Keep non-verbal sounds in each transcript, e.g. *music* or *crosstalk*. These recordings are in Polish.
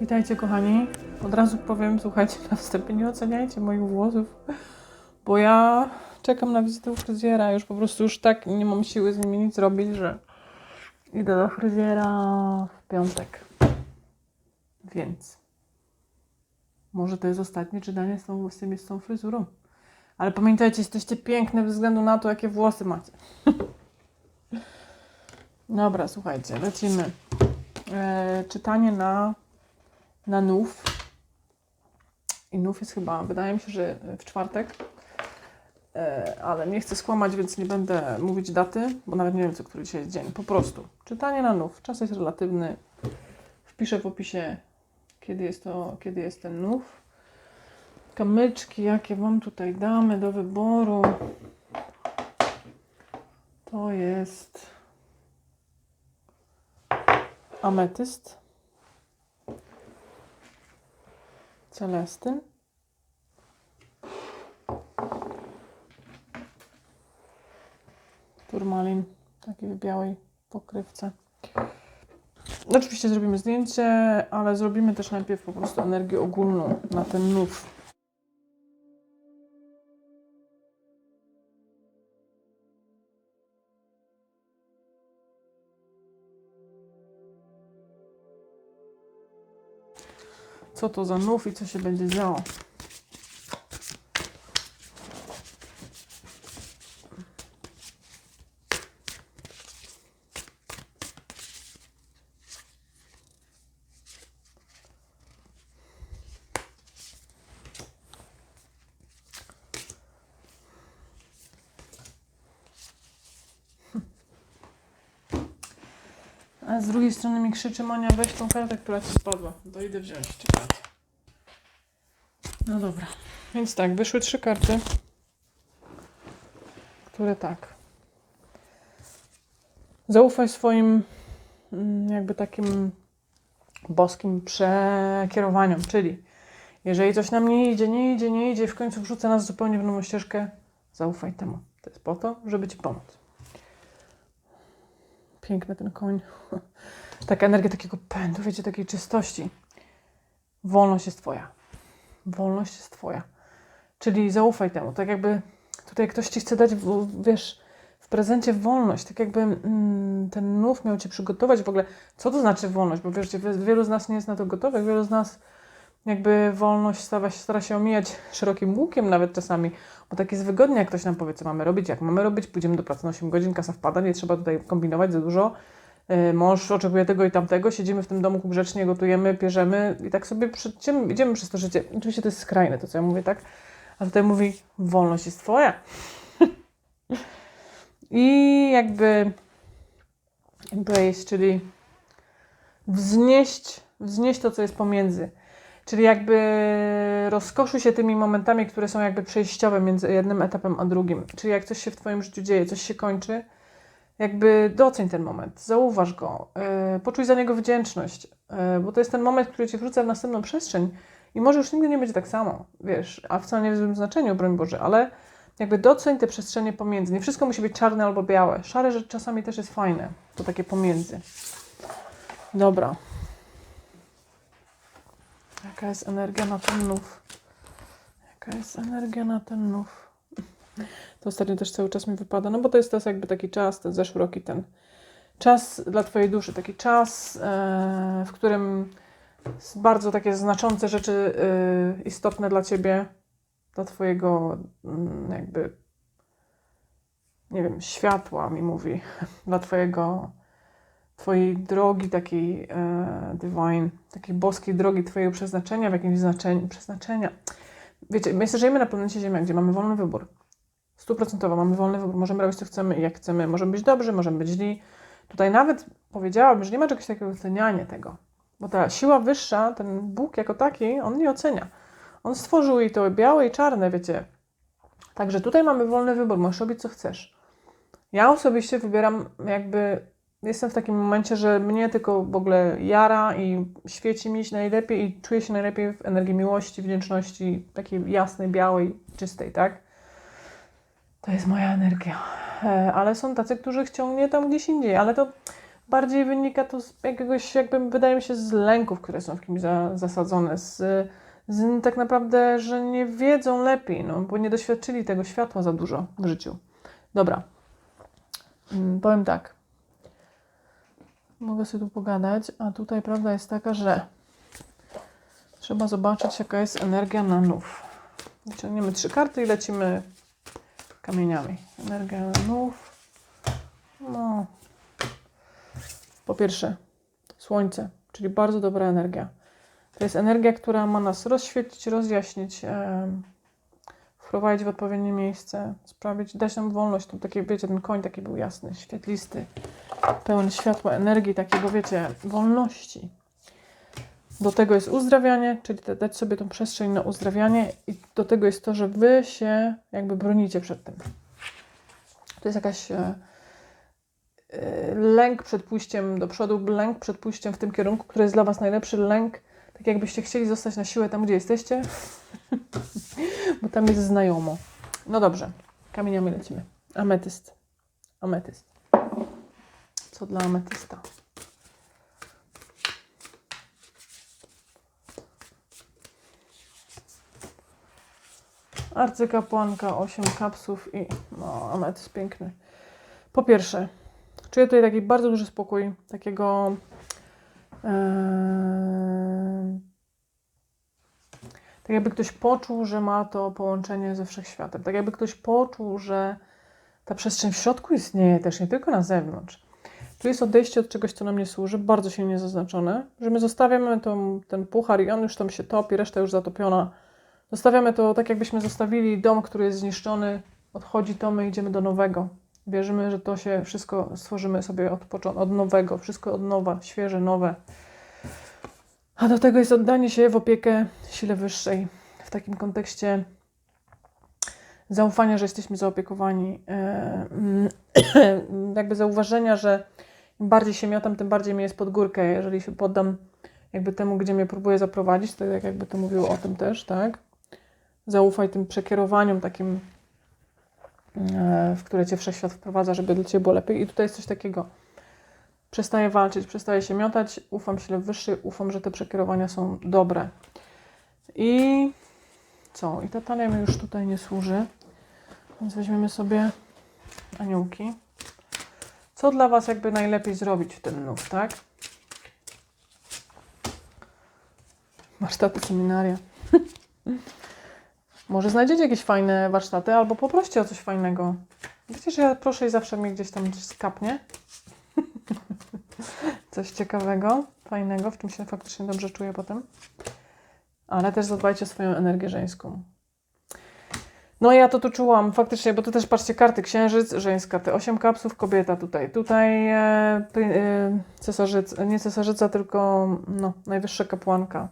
Witajcie kochani. Od razu powiem, słuchajcie, na wstępie nie oceniajcie moich włosów, bo ja czekam na wizytę u fryzjera. Już po prostu już tak nie mam siły z nimi nic robić, że idę do fryzjera w piątek. Więc może to jest ostatnie czytanie z tą, z, tym, z tą fryzurą. Ale pamiętajcie, jesteście piękne bez względu na to, jakie włosy macie. *laughs* Dobra, słuchajcie, lecimy. E, czytanie na, na nów. I nów jest chyba, wydaje mi się, że w czwartek. E, ale nie chcę skłamać, więc nie będę mówić daty, bo nawet nie wiem, co który dzisiaj jest dzień. Po prostu. Czytanie na nów. Czas jest relatywny. Wpiszę w opisie, kiedy jest to, kiedy jest ten nów. Kamyczki, jakie Wam tutaj damy do wyboru. To jest ametyst, celestyn, turmalin, taki w białej pokrywce. Oczywiście zrobimy zdjęcie, ale zrobimy też najpierw po prostu energię ogólną na ten nów. Co to za nów i co się będzie działo? A z drugiej strony mi krzyczy Monia, weź tą kartę, która ci spadła. To idę wziąć. No dobra. Więc tak, wyszły trzy karty, które tak. Zaufaj swoim mm, jakby takim boskim przekierowaniom, czyli jeżeli coś nam nie idzie, nie idzie, nie idzie w końcu wrzuca nas zupełnie w nową ścieżkę, zaufaj temu. To jest po to, żeby Ci pomóc. Piękny ten koń. *laughs* Taka energia takiego pędu, wiecie, takiej czystości. Wolność jest Twoja. Wolność jest Twoja. Czyli zaufaj temu. Tak jakby tutaj ktoś Ci chce dać, wiesz, w prezencie wolność. Tak jakby mm, ten nów miał Cię przygotować w ogóle. Co to znaczy wolność? Bo wiesz, wielu z nas nie jest na to gotowych. Wielu z nas jakby wolność stara się, stara się omijać szerokim łukiem nawet czasami, bo tak jest wygodnie, jak ktoś nam powie, co mamy robić, jak mamy robić, pójdziemy do pracy na 8 godzin, kasa wpada, nie trzeba tutaj kombinować za dużo. Yy, Mąż oczekuje tego i tamtego, siedzimy w tym domku grzecznie, gotujemy, pierzemy i tak sobie przy, idziemy przez to życie. Oczywiście to jest skrajne, to co ja mówię, tak? A tutaj mówi, wolność jest twoja. *laughs* I jakby embrace, czyli wznieść, wznieść to, co jest pomiędzy. Czyli jakby rozkoszuj się tymi momentami, które są jakby przejściowe między jednym etapem a drugim. Czyli jak coś się w Twoim życiu dzieje, coś się kończy, jakby doceń ten moment, zauważ go, yy, poczuj za niego wdzięczność, yy, bo to jest ten moment, który Cię wrzuca w następną przestrzeń i może już nigdy nie będzie tak samo, wiesz, a wcale nie w złym znaczeniu, broń Boże, ale jakby doceń te przestrzenie pomiędzy. Nie wszystko musi być czarne albo białe. Szare rzecz czasami też jest fajne, to takie pomiędzy. Dobra. Jaka jest energia na ten nów? Jaka jest energia na ten nów? To ostatnio też cały czas mi wypada, no bo to jest teraz jakby taki czas, ten zeszły rok i ten czas dla Twojej duszy, taki czas, e, w którym bardzo takie znaczące rzeczy e, istotne dla Ciebie, dla Twojego mm, jakby, nie wiem, światła mi mówi, *laughs* dla Twojego Twojej drogi takiej e, divine, takiej boskiej drogi Twojego przeznaczenia w jakimś znaczeniu, przeznaczenia. Wiecie, my żyjemy na planecie Ziemia, gdzie mamy wolny wybór. Stuprocentowo mamy wolny wybór, możemy robić co chcemy i jak chcemy. Możemy być dobrzy, możemy być źli. Tutaj nawet powiedziałabym, że nie ma czegoś takiego oceniania tego. Bo ta siła wyższa, ten Bóg jako taki, on nie ocenia. On stworzył i to białe i czarne, wiecie. Także tutaj mamy wolny wybór, możesz robić co chcesz. Ja osobiście wybieram jakby jestem w takim momencie, że mnie tylko w ogóle jara i świeci mi się najlepiej i czuję się najlepiej w energii miłości, wdzięczności, takiej jasnej, białej, czystej, tak? To jest moja energia. E, Ale są tacy, którzy chcą mnie tam gdzieś indziej, ale to bardziej wynika to z jakiegoś, jakby wydaje mi się, z lęków, które są w kimś za, zasadzone, z, z tak naprawdę, że nie wiedzą lepiej, no, bo nie doświadczyli tego światła za dużo w życiu. Dobra, Mm, powiem tak. Mogę sobie tu pogadać, a tutaj prawda jest taka, że trzeba zobaczyć, jaka jest energia nanów. Wyciągniemy trzy karty i lecimy kamieniami. Energia nanów. No. Po pierwsze, słońce, czyli bardzo dobra energia. To jest energia, która ma nas rozświetlić, rozjaśnić, wprowadzić w odpowiednie miejsce, sprawić, dać nam wolność. To takie, wiecie, ten koń taki był jasny, świetlisty, pełen światła, energii, takiego, wiecie, wolności. Do tego jest uzdrawianie, czyli dać sobie tą przestrzeń na uzdrawianie i do tego jest to, że wy się jakby bronicie przed tym. To jest jakaś e, e, lęk przed pójściem do przodu, lęk przed pójściem w tym kierunku, który jest dla was najlepszy, lęk, tak jakbyście chcieli zostać na siłę tam, gdzie jesteście, *laughs* bo tam jest znajomo. No dobrze, kamieniami lecimy. Ametyst. Ametyst. Co dla ametysta? Arcykapłanka, 8 kapsów i no, ametyst piękny. Po pierwsze, czuję tutaj taki bardzo duży spokój, takiego em, tak jakby ktoś poczuł, że ma to połączenie ze wszechświatem. Tak jakby ktoś poczuł, że ta przestrzeń w środku istnieje też, nie tylko na zewnątrz. Tu jest odejście od czegoś, co nam nie służy, bardzo silnie zaznaczone, że my zostawiamy tą, ten puchar i on już tam się topi, reszta już zatopiona. Zostawiamy to tak, jakbyśmy zostawili dom, który jest zniszczony, odchodzi to, my idziemy do nowego. Wierzymy, że to się wszystko stworzymy sobie od, od nowego, wszystko od nowa, świeże, nowe. A do tego jest oddanie się w opiekę sile wyższej. W takim kontekście zaufania, że jesteśmy zaopiekowani. E, *coughs* jakby zauważenia, że im bardziej się miotam, tym bardziej mi jest pod górkę. Jeżeli się poddam jakby temu, gdzie mnie próbuje zaprowadzić, to jak jakby to mówiło o tym też, tak? Zaufaj tym przekierowaniom takim, e, w które cię wszechświat wprowadza, żeby dla ciebie było lepiej. I tutaj jest coś takiego. Przestaję walczyć, przestaję się miotać, ufam sile wyższej, ufam, że te przekierowania są dobre. I co? I ta talia mi już tutaj nie służy. Więc weźmiemy sobie aniołki. Co dla Was jakby najlepiej zrobić w ten nów, tak? Warsztaty, seminaria. *laughs* Może znajdziecie jakieś fajne warsztaty, albo poproście o coś fajnego. Wiecie, że ja proszę i zawsze mnie gdzieś tam coś skapnie. *laughs* coś ciekawego, fajnego, w czym się faktycznie dobrze czuję potem. Ale też zadbajcie o swoją energię żeńską. No ja to tu czułam faktycznie, bo to też patrzcie, karty księżyc, żeńska, te 8 kapsów, kobieta tutaj. Tutaj e, e, cesarzyca, nie cesarzyca, tylko no, najwyższa kapłanka.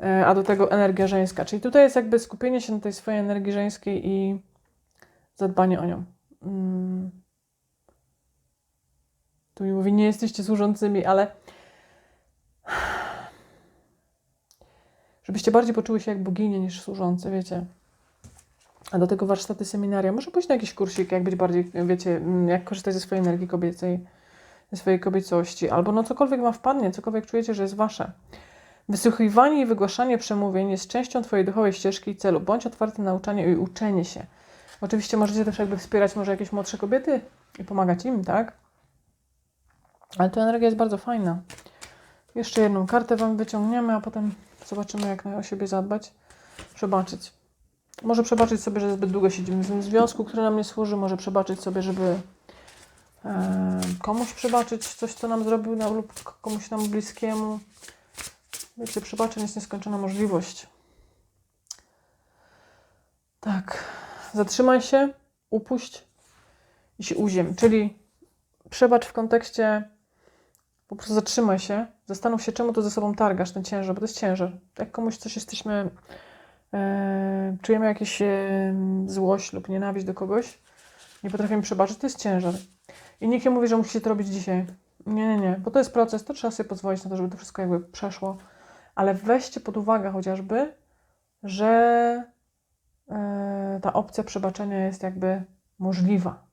E, a do tego energia żeńska. Czyli tutaj jest jakby skupienie się na tej swojej energii żeńskiej i zadbanie o nią. Mm. Tu mi mówi, nie jesteście służącymi, ale *sighs* żebyście bardziej poczuły się jak boginie niż służące, wiecie. A do tego warsztaty, seminaria. Może pójść na jakiś kursik, jak być bardziej, wiecie, mm, jak korzystać ze swojej energii kobiecej, ze swojej kobiecości, albo no cokolwiek wam wpadnie, cokolwiek czujecie, że jest wasze. Wysłuchiwanie i wygłaszanie przemówień jest częścią Twojej duchowej ścieżki i celu. Bądź otwarty na nauczanie i uczenie się. Oczywiście możecie też jakby wspierać może jakieś młodsze kobiety i pomagać im, tak? Ale ta energia jest bardzo fajna. Jeszcze jedną kartę Wam wyciągniemy, a potem zobaczymy, jak o siebie zadbać. Przebaczyć. Może przebaczyć sobie, że zbyt długo siedzimy w tym związku, który nam nie służy. Może przebaczyć sobie, żeby e, komuś przebaczyć coś, co nam zrobił lub komuś nam bliskiemu. Wiecie, przebaczeń jest nieskończona możliwość. Tak. Zatrzymaj się, upuść i się uziem. Czyli przebacz w kontekście po prostu zatrzymaj się, zastanów się, czemu to ze sobą targasz, ten ciężar, bo to jest ciężar. Jak komuś coś jesteśmy, czujemy jakąś e, złość lub nienawiść do kogoś, nie potrafimy przebaczyć, to jest ciężar. I nikt nie mówi, że musicie to robić dzisiaj. Nie, nie, nie, bo to jest proces, to trzeba sobie pozwolić na to, żeby to wszystko jakby przeszło. Ale weźcie pod uwagę chociażby, że e, ta opcja przebaczenia jest jakby możliwa.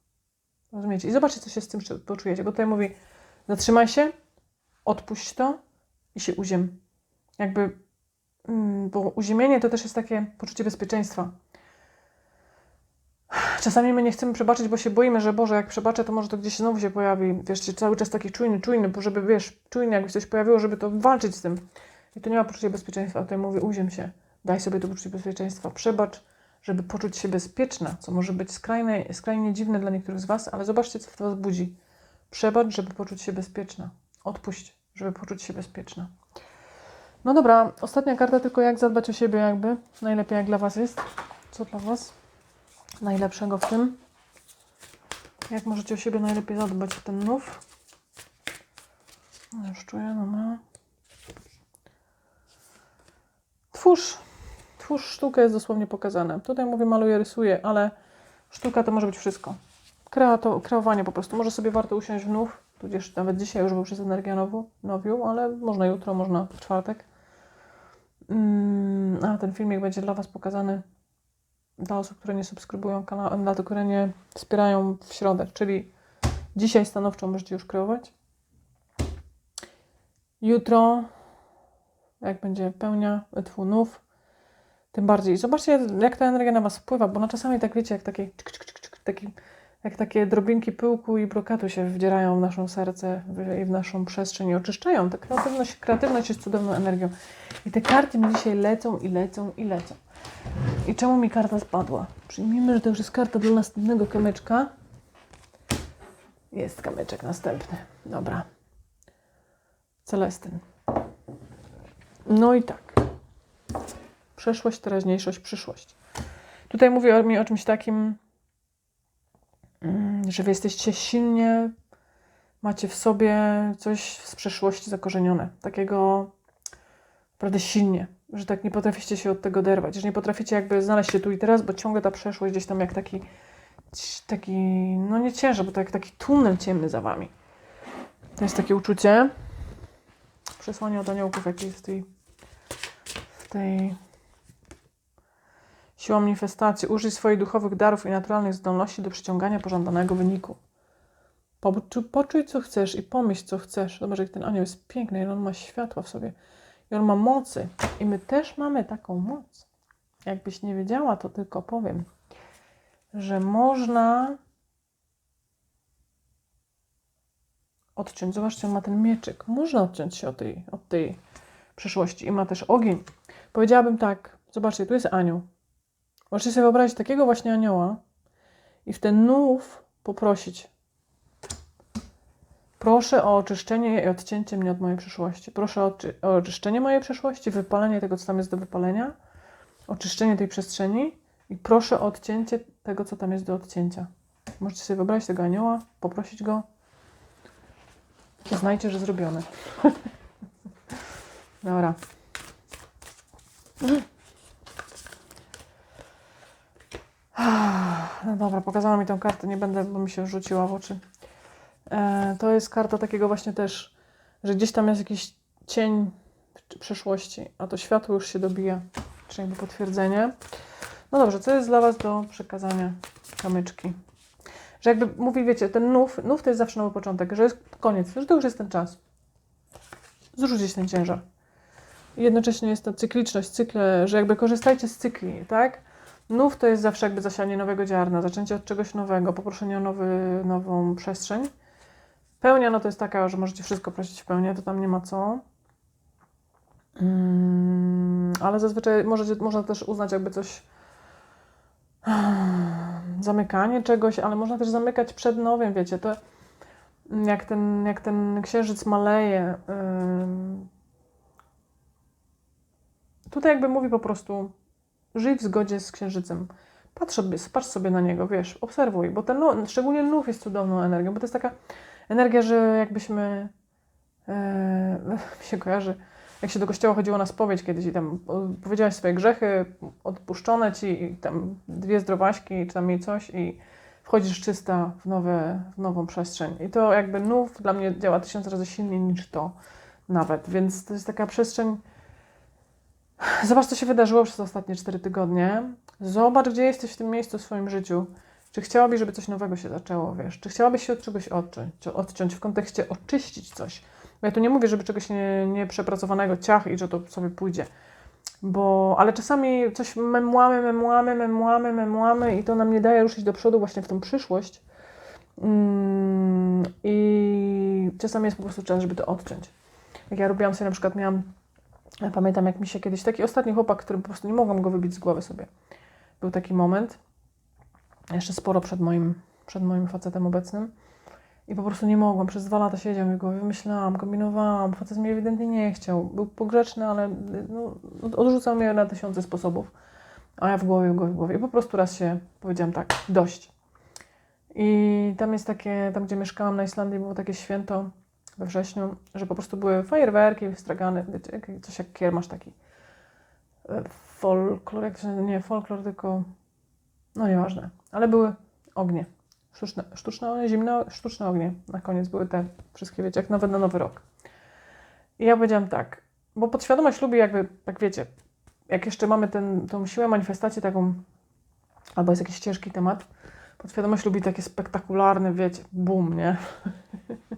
Rozumiecie? I zobaczcie, co się z tym poczujecie, bo tutaj mówi, Zatrzymaj się, odpuść to i się uziem. Jakby, bo uziemienie to też jest takie poczucie bezpieczeństwa. Czasami my nie chcemy przebaczyć, bo się boimy, że Boże, jak przebaczę, to może to gdzieś znowu się pojawi. Wiesz, cały czas taki czujny, czujny, bo żeby, wiesz, czujny, jakby coś pojawiło, żeby to walczyć z tym. I to nie ma poczucia bezpieczeństwa. Tutaj mówię, uziem się, daj sobie to poczucie bezpieczeństwa, przebacz, żeby poczuć się bezpieczna, co może być skrajnie, skrajnie dziwne dla niektórych z Was, ale zobaczcie, co w Was budzi. Przebacz, żeby poczuć się bezpieczna. Odpuść, żeby poczuć się bezpieczna. No dobra, ostatnia karta, tylko jak zadbać o siebie, jakby. Najlepiej jak dla Was jest. Co dla Was? Najlepszego w tym. Jak możecie o siebie najlepiej zadbać ten nów? No, Już czuję, no ma. Twórz. Twórz sztukę jest dosłownie pokazane. Tutaj mówię maluję, rysuję, ale sztuka to może być wszystko. Kreato, kreowanie po prostu. Może sobie warto usiąść w nów, tudzież nawet dzisiaj już, jest energia nowu, nowiu, ale można jutro, można w czwartek. Mm, a ten filmik będzie dla Was pokazany dla osób, które nie subskrybują kanału, dla tych, które nie wspierają w środę, czyli dzisiaj stanowczo możecie już kreować. Jutro, jak będzie pełnia twu nów, tym bardziej. Zobaczcie, jak ta energia na Was wpływa, bo na czasami tak wiecie, jak czyk, taki, jak takie drobinki pyłku i brokatu się wdzierają w naszą serce i w naszą przestrzeń i oczyszczają. Ta kreatywność, kreatywność jest cudowną energią. I te karty mi dzisiaj lecą i lecą i lecą. I czemu mi karta spadła? Przyjmijmy, że to już jest karta dla następnego kamyczka. Jest kamyczek następny. Dobra. Celestyn. No i tak. Przeszłość, teraźniejszość, przyszłość. Tutaj mówię mi o czymś takim, że wy jesteście silnie, macie w sobie coś z przeszłości zakorzenione. Takiego naprawdę silnie, że tak nie potraficie się od tego oderwać, że nie potraficie jakby znaleźć się tu i teraz, bo ciągle ta przeszłość gdzieś tam jak taki, taki no nie ciężar, bo to jak taki tunel ciemny za wami. To jest takie uczucie. Przesłanie od aniołków, jakie jest tej, w tej siła manifestacji. Użyj swoich duchowych darów i naturalnych zdolności do przyciągania pożądanego wyniku. Poczuj, co chcesz i pomyśl, co chcesz. Zobacz, jak ten anioł jest piękny i on ma światła w sobie. I on ma mocy. I my też mamy taką moc. Jakbyś nie wiedziała, to tylko powiem, że można odciąć. Zobaczcie, on ma ten mieczyk. Można odciąć się od tej, od tej przeszłości. I ma też ogień. Powiedziałabym tak. Zobaczcie, tu jest anioł. Możecie sobie wyobrazić takiego właśnie anioła i w ten nów poprosić. Proszę o oczyszczenie i odcięcie mnie od mojej przeszłości. Proszę o, oczy- o oczyszczenie mojej przeszłości, wypalenie tego, co tam jest do wypalenia, oczyszczenie tej przestrzeni i proszę o odcięcie tego, co tam jest do odcięcia. Możecie sobie wyobrazić tego anioła, poprosić go. Znajcie, że zrobione. *laughs* Dobra. No dobra, pokazała mi tą kartę, nie będę, bo mi się rzuciła w oczy. E, to jest karta takiego właśnie też, że gdzieś tam jest jakiś cień przeszłości, a to światło już się dobija, czyli jakby potwierdzenie. No dobrze, co jest dla Was do przekazania kamyczki? Że jakby mówi, wiecie, ten nów, nów to jest zawsze nowy początek, że jest koniec, że to już jest ten czas. Zrzucić ten ciężar. I jednocześnie jest ta cykliczność, cykle, że jakby korzystajcie z cykli, tak? Nów to jest zawsze jakby zasianie nowego ziarna, zaczęcie od czegoś nowego, poproszenie o nowy, nową przestrzeń. Pełnia no to jest taka, że możecie wszystko prosić w pełni, to tam nie ma co. Mm, ale zazwyczaj możecie, można też uznać jakby coś *sighs* zamykanie czegoś, ale można też zamykać przed nowym, wiecie, to jak ten, jak ten księżyc maleje. ym, Tutaj jakby mówi po prostu żyj w zgodzie z księżycem. Patrz sobie, patrz sobie na niego, wiesz, obserwuj, bo ten, szczególnie nów jest cudowną energią, bo to jest taka energia, że jakbyśmy, e, *laughs* mi się kojarzy, jak się do kościoła chodziło na spowiedź kiedyś i tam powiedziałaś swoje grzechy, odpuszczone ci i tam dwie zdrowaśki czy tam jej coś i wchodzisz czysta w, nowe, w nową przestrzeń. I to jakby nów dla mnie działa tysiąc razy silniej niż to nawet, więc to jest taka przestrzeń, Zobacz, co się wydarzyło przez ostatnie cztery tygodnie. Zobacz, gdzie jesteś w tym miejscu w swoim życiu. Czy chciałabyś, żeby coś nowego się zaczęło, wiesz? Czy chciałabyś się od czegoś odciąć, odciąć w kontekście oczyścić coś? Bo ja tu nie mówię, żeby czegoś nie, nie przepracowanego ciach i że to sobie pójdzie. Bo, ale czasami coś memłamy, memłamy, memłamy, memłamy i to nam nie daje ruszyć do przodu właśnie w tą przyszłość. Mm, I czasami jest po prostu czas, żeby to odciąć. Jak ja robiłam sobie na przykład, miałam, ja pamiętam jak mi się kiedyś, taki ostatni chłopak, którym po prostu nie mogłam go wybić z głowy sobie. Był taki moment, jeszcze sporo przed moim, przed moim facetem obecnym. I po prostu nie mogłam. Przez dwa lata siedział mi w głowie, myślałam, kombinowałam. Facet mnie ewidentnie nie chciał. Był pogrzeczny, ale no, odrzucał mnie na tysiące sposobów. A ja w głowie, w głowie, w głowie. I po prostu raz się powiedziałam tak, dość. I tam jest takie, tam gdzie mieszkałam na Islandii, było takie święto we wrześniu, że po prostu były fajerwerki, stragany, coś jak kiermasz taki. e, Folklor, jak to się? Nie, folklor, tylko, no nieważne. Ale były ognie. Sztuczne, sztuczne, zimne, sztuczne ognie. Na koniec były te wszystkie, wiecie, jak nowe na nowy rok. I ja powiedziałam tak, bo podświadomość lubi jakby, tak wiecie, jak jeszcze mamy ten, tą siłę manifestacji taką, albo jest jakiś ciężki temat, podświadomość lubi takie spektakularne, wiecie, boom, nie? *laughs*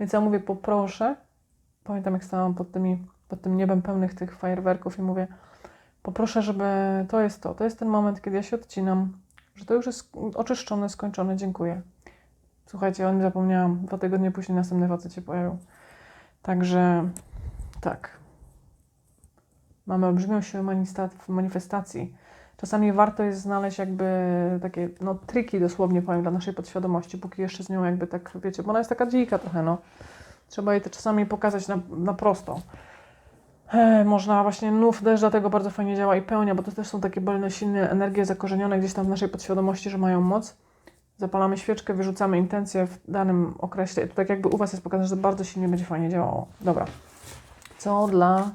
Więc ja mówię, poproszę, pamiętam jak stałam pod, tymi, pod tym niebem pełnych tych fajerwerków i mówię, poproszę, żeby to jest to, to jest ten moment, kiedy ja się odcinam, że to już jest oczyszczone, skończone, dziękuję. Słuchajcie, o nim zapomniałam, dwa tygodnie później następny facet się pojawił. Także tak. Mamy olbrzymią siłę manifesta- manifestacji. Czasami warto jest znaleźć jakby takie, no triki dosłownie powiem dla naszej podświadomości, póki jeszcze z nią jakby tak, wiecie, bo ona jest taka dzika trochę, no. Trzeba jej to czasami pokazać na, na prosto. E, można właśnie nów też dlatego bardzo fajnie działa i pełnia, bo to też są takie bardzo silne energie zakorzenione gdzieś tam w naszej podświadomości, że mają moc. Zapalamy świeczkę, wyrzucamy intencję w danym okresie. I to tak jakby u Was jest pokazane, że bardzo silnie będzie fajnie działało. Dobra. Co dla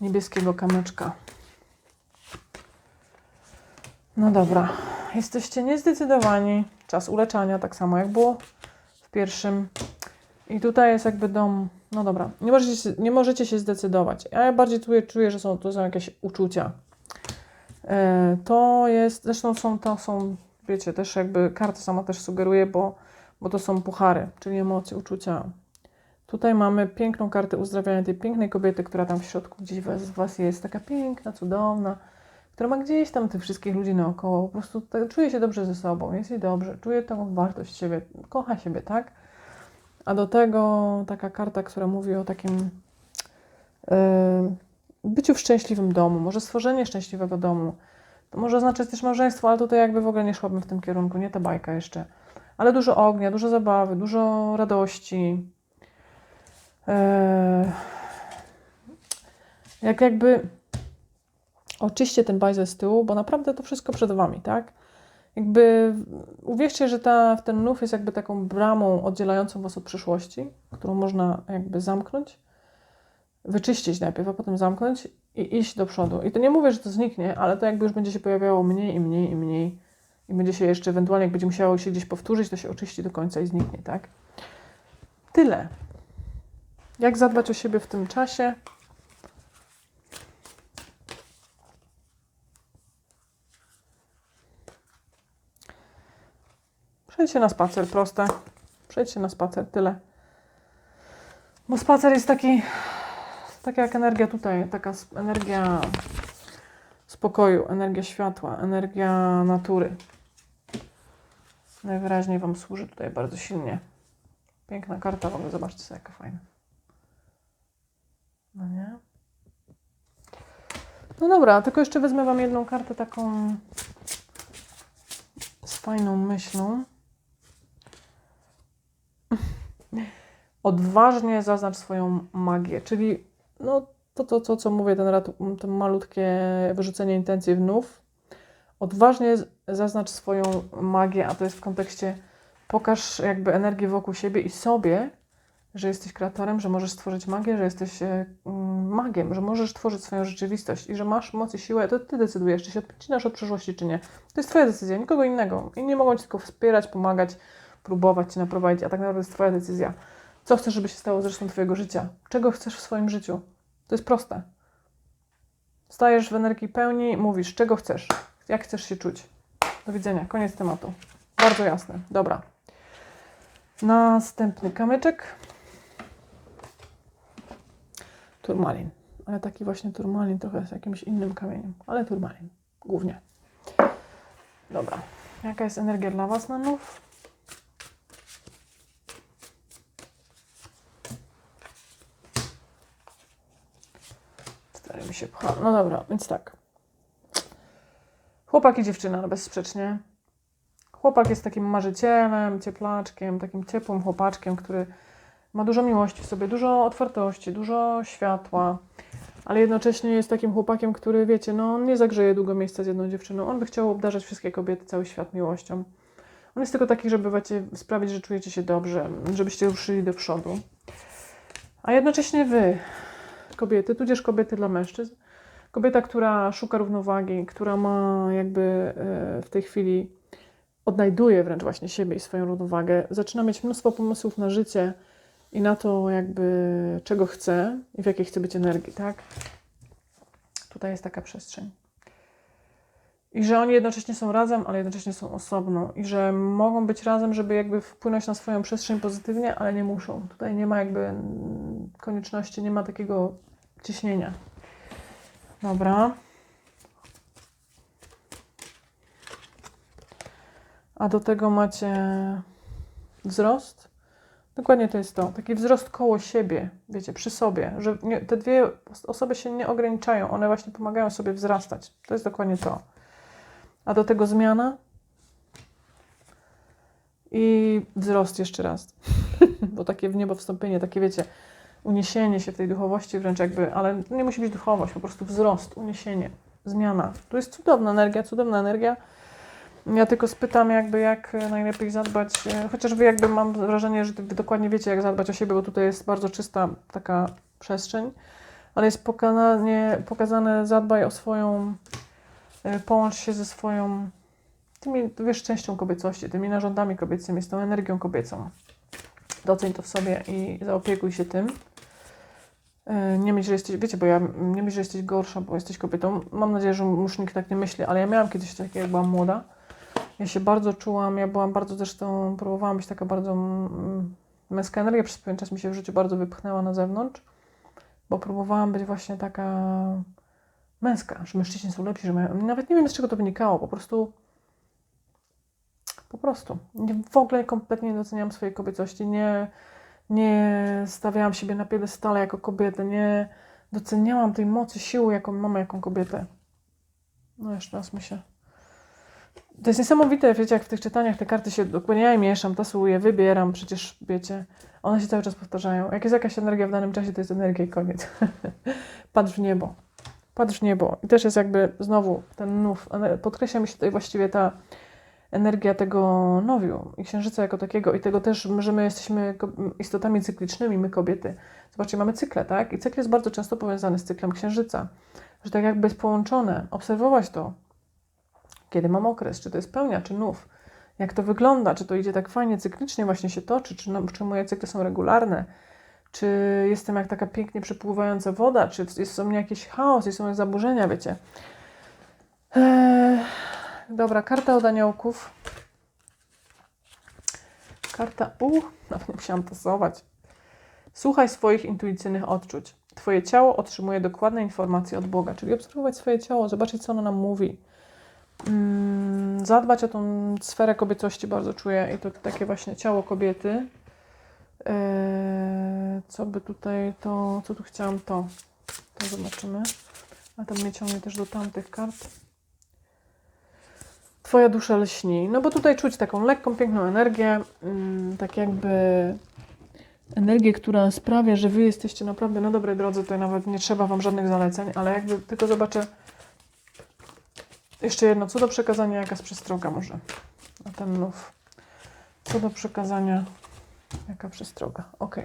niebieskiego kamyczka? No dobra. Jesteście niezdecydowani. Czas uleczania, tak samo jak było w pierwszym. I tutaj jest jakby dom. No dobra, nie możecie, nie możecie się zdecydować. Ja bardziej czuję, czuję że są, to są jakieś uczucia. E, to jest, zresztą są, to są, wiecie, też jakby karta sama też sugeruje, bo, bo to są puchary, czyli emocje, uczucia. Tutaj mamy piękną kartę uzdrawiania tej pięknej kobiety, która tam w środku gdzieś was, was jest, taka piękna, cudowna, która ma gdzieś tam tych wszystkich ludzi naokoło, po prostu czuje się dobrze ze sobą, jest jej dobrze, czuje tą wartość siebie, kocha siebie, tak? A do tego taka karta, która mówi o takim yy, byciu w szczęśliwym domu, może stworzenie szczęśliwego domu. To może oznaczać też małżeństwo, ale tutaj jakby w ogóle nie szłabym w tym kierunku, nie ta bajka jeszcze. Ale dużo ognia, dużo zabawy, dużo radości. Yy, jak jakby oczyście ten bajzel z tyłu, bo naprawdę to wszystko przed Wami, tak? Jakby uwierzcie, że ta, ten nów jest jakby taką bramą oddzielającą Was od przyszłości, którą można jakby zamknąć, wyczyścić najpierw, a potem zamknąć i iść do przodu. I to nie mówię, że to zniknie, ale to jakby już będzie się pojawiało mniej i mniej i mniej i będzie się jeszcze ewentualnie, jak będzie musiało się gdzieś powtórzyć, to się oczyści do końca i zniknie, tak? Tyle. Jak zadbać o siebie w tym czasie? Przejdźcie na spacer, proste. Przejdźcie na spacer, tyle. Bo spacer jest taki, taka jak energia tutaj, taka energia spokoju, energia światła, energia natury. Najwyraźniej Wam służy tutaj bardzo silnie. Piękna karta, w ogóle zobaczcie sobie, jaka fajna. No nie? No dobra, tylko jeszcze wezmę Wam jedną kartę taką z fajną myślą. Odważnie zaznacz swoją magię, czyli no, to, to, to, co mówię, ten, to malutkie wyrzucenie intencji w nów. Odważnie zaznacz swoją magię, a to jest w kontekście pokaż jakby energię wokół siebie i sobie, że jesteś kreatorem, że możesz stworzyć magię, że jesteś e, mm, magiem, że możesz tworzyć swoją rzeczywistość i że masz moc i siłę, to ty decydujesz, czy się odcinasz od przyszłości, czy nie. To jest twoja decyzja, nikogo innego. Inni mogą ci tylko wspierać, pomagać, próbować cię naprowadzić, a tak naprawdę jest twoja decyzja. Co chcesz, żeby się stało z resztą twojego życia? Czego chcesz w swoim życiu? To jest proste. Stajesz w energii pełni, mówisz, czego chcesz, jak chcesz się czuć. Do widzenia. Koniec tematu. Bardzo jasne. Dobra. Następny kamyczek. Turmalin. Ale taki właśnie turmalin trochę z jakimś innym kamieniem. Ale turmalin. Głównie. Dobra. Jaka jest energia dla Was na mi się pcha. No dobra, więc tak. Chłopak i dziewczyna, no bezsprzecznie. Chłopak jest takim marzycielem, cieplaczkiem, takim ciepłym chłopaczkiem, który ma dużo miłości w sobie, dużo otwartości, dużo światła, ale jednocześnie jest takim chłopakiem, który, wiecie, no on nie zagrzeje długo miejsca z jedną dziewczyną. On by chciał obdarzać wszystkie kobiety, cały świat miłością. On jest tylko taki, żeby wiecie, sprawić, że czujecie się dobrze, żebyście ruszyli do przodu. A jednocześnie wy, kobiety, tudzież kobiety dla mężczyzn, kobieta, która szuka równowagi, która ma jakby e, w tej chwili odnajduje wręcz właśnie siebie i swoją równowagę, zaczyna mieć mnóstwo pomysłów na życie i na to jakby czego chce i w jakiej chce być energii, tak? Tutaj jest taka przestrzeń. I że oni jednocześnie są razem, ale jednocześnie są osobno. I że mogą być razem, żeby jakby wpłynąć na swoją przestrzeń pozytywnie, ale nie muszą. Tutaj nie ma jakby konieczności, nie ma takiego ciśnienia. Dobra. A do tego macie wzrost. Dokładnie to jest to. Taki wzrost koło siebie, wiecie, przy sobie, że nie, te dwie osoby się nie ograniczają, one właśnie pomagają sobie wzrastać. To jest dokładnie to. A do tego zmiana i wzrost jeszcze raz. *laughs* Bo takie w niebo wstąpienie, takie wiecie, uniesienie się w tej duchowości wręcz jakby, ale nie musi być duchowość, po prostu wzrost, uniesienie, zmiana. Tu jest cudowna energia, cudowna energia. Ja tylko spytam jakby jak najlepiej zadbać, e, chociaż wy jakby mam wrażenie, że wy dokładnie wiecie jak zadbać o siebie, bo tutaj jest bardzo czysta taka przestrzeń, ale jest pokazane, pokazane zadbaj o swoją, e, połącz się ze swoją, tymi, wiesz, częścią kobiecości, tymi narządami kobiecymi, z tą energią kobiecą. Doceń to w sobie i zaopiekuj się tym. E, Nie myśl, że jesteś, wiecie, bo ja nie myśl, że jesteś gorsza, bo jesteś kobietą. Mam nadzieję, że już nikt tak nie myśli, ale ja miałam kiedyś takie, jak byłam młoda. Ja się bardzo czułam, ja byłam bardzo zresztą, próbowałam być taka bardzo mm, męska energia, przez pewien czas mi się w życiu bardzo wypchnęła na zewnątrz, bo próbowałam być właśnie taka męska, że mężczyźni są lepsi, że mają, nawet nie wiem z czego to wynikało, po prostu po prostu. W ogóle kompletnie nie doceniałam swojej kobiecości, nie, nie stawiałam siebie na piedestale jako kobietę, nie doceniałam tej mocy, siły, jaką mamy, jaką kobietę. No jeszcze raz się... To jest niesamowite, wiecie, jak w tych czytaniach te karty się dokładnie mieszam, tasuję, wybieram, przecież wiecie, one się cały czas powtarzają. Jak jest jakaś energia w danym czasie, to jest energia i koniec. *laughs* Patrz w niebo. Patrz w niebo. I też jest jakby znowu ten nów. Podkreśla mi się tutaj właściwie ta energia tego nowiu i księżyca jako takiego i tego też, że my jesteśmy istotami cyklicznymi, my kobiety. Zobaczcie, mamy cykle, tak? I cykl jest bardzo często powiązany z cyklem księżyca. Że tak jakby jest połączone, obserwować to, kiedy mam okres, czy to jest pełnia, czy nów, jak to wygląda, czy to idzie tak fajnie, cyklicznie właśnie się toczy, czy, no, czy moje cykle są regularne, czy jestem jak taka pięknie przepływająca woda, czy jest u mnie jakiś chaos, jest u mnie zaburzenia, wiecie. Eee, dobra, karta od aniołków. Karta, u, *laughs* nawet nie musiałam tasować. Słuchaj swoich intuicyjnych odczuć. Twoje ciało otrzymuje dokładne informacje od Boga, czyli obserwować swoje ciało, zobaczyć, co ono nam mówi. Mm, zadbać o tą sferę kobiecości bardzo czuję i to takie właśnie ciało kobiety. Eee, co by tutaj to, co tu chciałam, to, to zobaczymy. A tam mnie ciągnie też do tamtych kart. Twoja dusza lśni. No bo tutaj czuć taką lekką, piękną energię, mm, tak jakby energię, która sprawia, że wy jesteście naprawdę na dobrej drodze. Tutaj nawet nie trzeba wam żadnych zaleceń, ale jakby tylko zobaczę jeszcze jedno, co do przekazania, jaka jest przestroga może na ten nów. Co do przekazania, jaka przestroga, ok.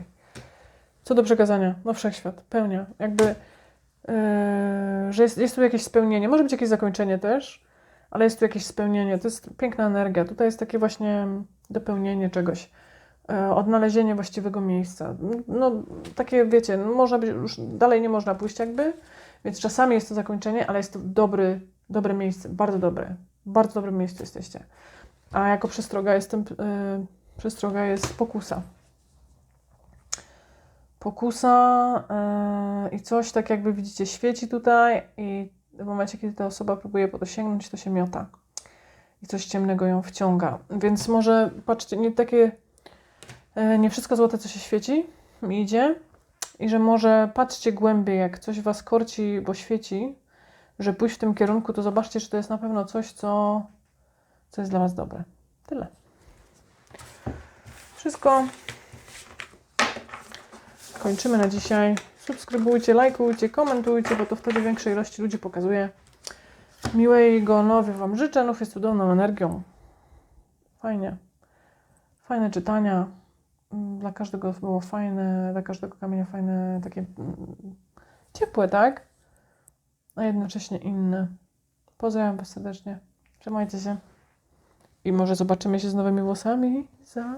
Co do przekazania, no wszechświat, pełnia, jakby, yy, że jest, jest tu jakieś spełnienie, może być jakieś zakończenie też, ale jest tu jakieś spełnienie, to jest piękna energia, tutaj jest takie właśnie dopełnienie czegoś, yy, odnalezienie właściwego miejsca, no takie wiecie, no, można być, już dalej nie można pójść jakby, więc czasami jest to zakończenie, ale jest to dobry, dobre miejsce, bardzo dobre. Bardzo dobrym miejscu jesteście. A jako przestroga jestem, yy, przestroga jest pokusa. Pokusa yy, i coś tak jakby widzicie świeci tutaj i w momencie, kiedy ta osoba próbuje po to sięgnąć, to się miota. I coś ciemnego ją wciąga. Więc może, patrzcie, nie takie, yy, nie wszystko złote, co się świeci, idzie. I że może patrzcie głębiej, jak coś was korci, bo świeci, że pójść w tym kierunku, to zobaczcie, że to jest na pewno coś, co, co jest dla was dobre. Tyle. Wszystko. Kończymy na dzisiaj. Subskrybujcie, lajkujcie, komentujcie, bo to wtedy większej ilości ludzi pokazuje. Miłego nowy Wam życzę. Nów jest cudowną energią. Fajnie. Fajne czytania. Mm, Dla każdego było fajne, dla każdego kamienia fajne, takie mm, ciepłe, tak? A jednocześnie inne. Pozdrawiam Was serdecznie. Trzymajcie się. I może zobaczymy się z nowymi włosami. Za...